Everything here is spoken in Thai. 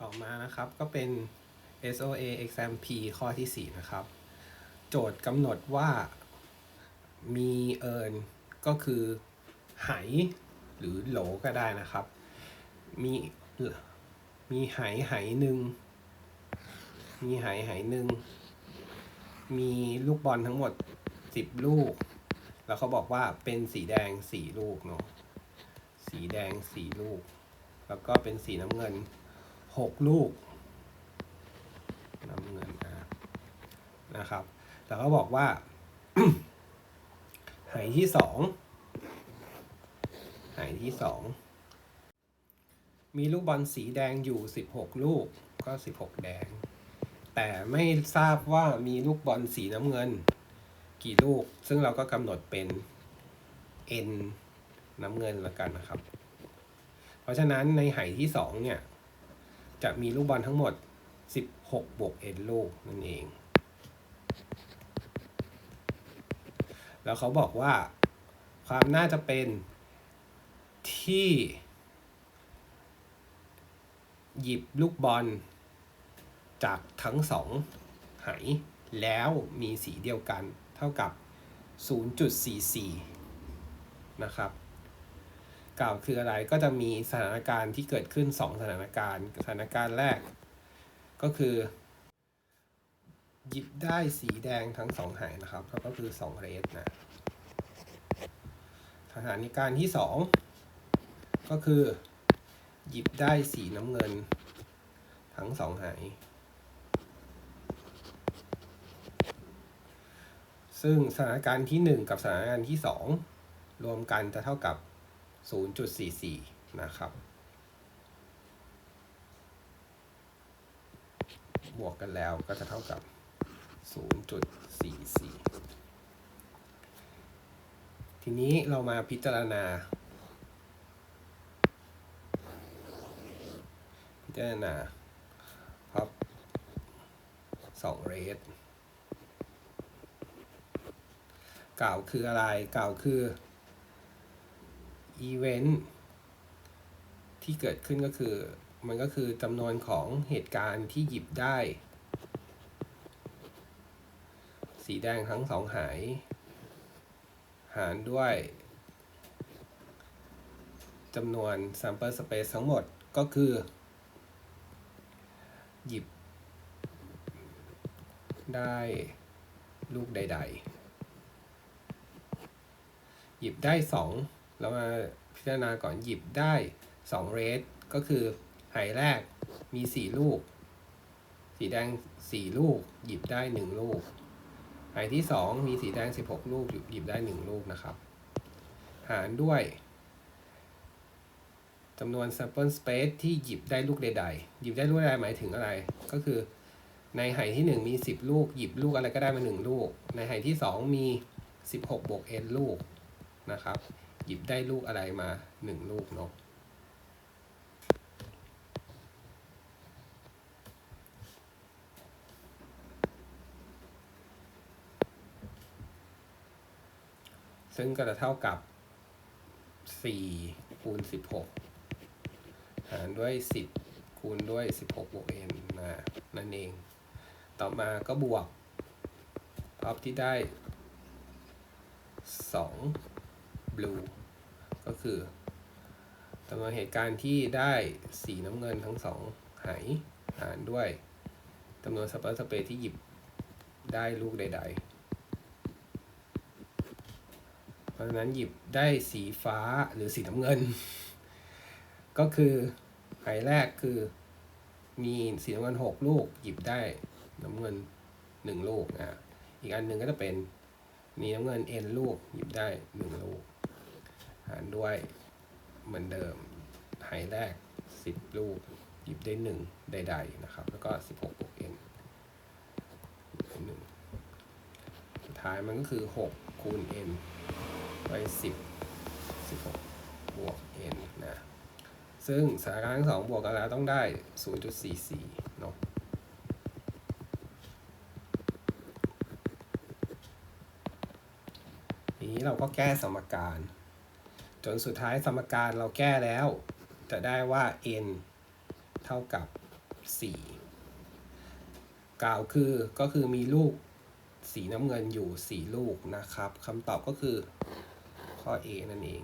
ต่อมานะครับก็เป็น SOA exam P ข้อที่ 4 นะครับ โจทย์กำหนดว่ามีเอิญก็คือไหหรือโหลก็ได้นะครับ มีมีไหไหหนึ่งมีไหไหหนึ่งมีลูกบอลทั้งหมด 10 ลูก แล้วเขาบอกว่าเป็นสีแดง 4 ลูกเนาะสีแดง 4 ลูก แล้วก็เป็นสีน้ำเงิน 6ลูกน้ำเงินอะนะครับ แล้วก็บอกว่าไหที่สองไหที่สองมีลูกบอลสีแดงอยู่ 16 ลูกก็ 16 แดง แต่ไม่ทราบว่ามีลูกบอลสีน้ำเงิน กี่ลูก ซึ่งเราก็กำหนดเป็น n น้ำเงินละกันนะครับ เพราะฉะนั้นในไหที่สองเนี่ย จะมีลูกบอลทั้งหมด 16 บวก n ลูกนั่นเอง แล้วเขาบอกว่าความน่าจะเป็นที่ หยิบลูกบอล จากทั้งสองไหแล้วมีสีเดียวกันเท่ากับ 0.44 นะครับ กล่าวคืออะไรก็จะมีสถานการณ์ที่เกิดขึ้น 2 สถานการณ์สถานการณ์แรก ก็คือ หยิบได้สีแดงทั้งสองหายนะครับก็คือ2เรสนะสถานการณ์ที่ 2 ก็คือ หยิบได้สีน้ำเงิน ทั้งสองหาย ซึ่งสถานการณ์ที่ 1 กับสถานการณ์ที่ 2 รวมกันจะเท่ากับ 0.44 นะครับ บวกกันแล้วก็จะเท่ากับ 0.44 ทีนี้เรามาพิจารณา พิจารณาพับสองเรทกล่าวคืออะไร กล่าวคือ อีเวนต์ที่เกิดขึ้นก็คือ มันก็คือจำนวนของเหตุการณ์ที่หยิบได้ สีแดงทั้งสองหาย หารด้วยจำนวน sample space ทั้งหมดก็คือ หยิบ ได้ลูกใด ๆ หยิบได้ 2 แล้วมาพิจารณาก่อนหยิบได้2เรสก็คือหายแรกมี 4 ลูก สีแดง 4 ลูก หยิบได้ 1 ลูกหายที่ 2 มีสีแดง 16 ลูกหยิบได้ 1 ลูกนะครับ หารด้วยจำนวน sample space ที่หยิบได้ลูกใดๆ หยิบได้ลูกใดหมายถึงอะไร ก็คือในไหที่ 1 มี 10 ลูก หยิบลูกอะไรก็ได้มา 1 ลูก ในไหที่ 2 มี 16บวก n ลูกนะครับ หยิบได้ลูกอะไรมา1ลูกเนาะซึ่งก็จะเท่ากับ4คูณ16 หารด้วย 10 คูณด้วย 16 บวก n นะนั่นเอง ต่อมาก็บวกพับที่ได้ 2 blue ก็คือจำนวนเหตุการณ์ที่ได้สีน้ำเงินทั้งสองหายหารด้วยจำนวนสเปอร์สเปซที่หยิบได้ลูกใด ๆ เพราะฉะนั้นหยิบได้สีฟ้าหรือสีน้ำเงิน ก็คือหายแรกคือมีสีน้ำเงินหกลูก หยิบได้น้ำเงินหนึ่งลูกอะอีกอันหนึ่งก็จะเป็นมีน้ำเงิน n ลูก หยิบได้หนึ่งลูก หารด้วยเหมือนเดิมหายแรกสิบลูกหยิบได้หนึ่งใด ๆ นะครับ แล้วก็สิบหกบวก n หนึ่งสุดท้ายมันก็คือหกคูณ n ไปสิบสิบหกบวก n นะ ซึ่งสถานการณ์ทั้งสองบวกกันแล้วต้องได้ 0.44 เนาะทีนี้เราก็แก้สมการ จนสุดท้ายสมการเราแก้แล้ว จะได้ว่า n เท่ากับสี่กล่าวคือก็คือมีลูกสีน้ำเงินอยู่สี่ลูกนะครับคำตอบก็คือข้อ A นั่นเอง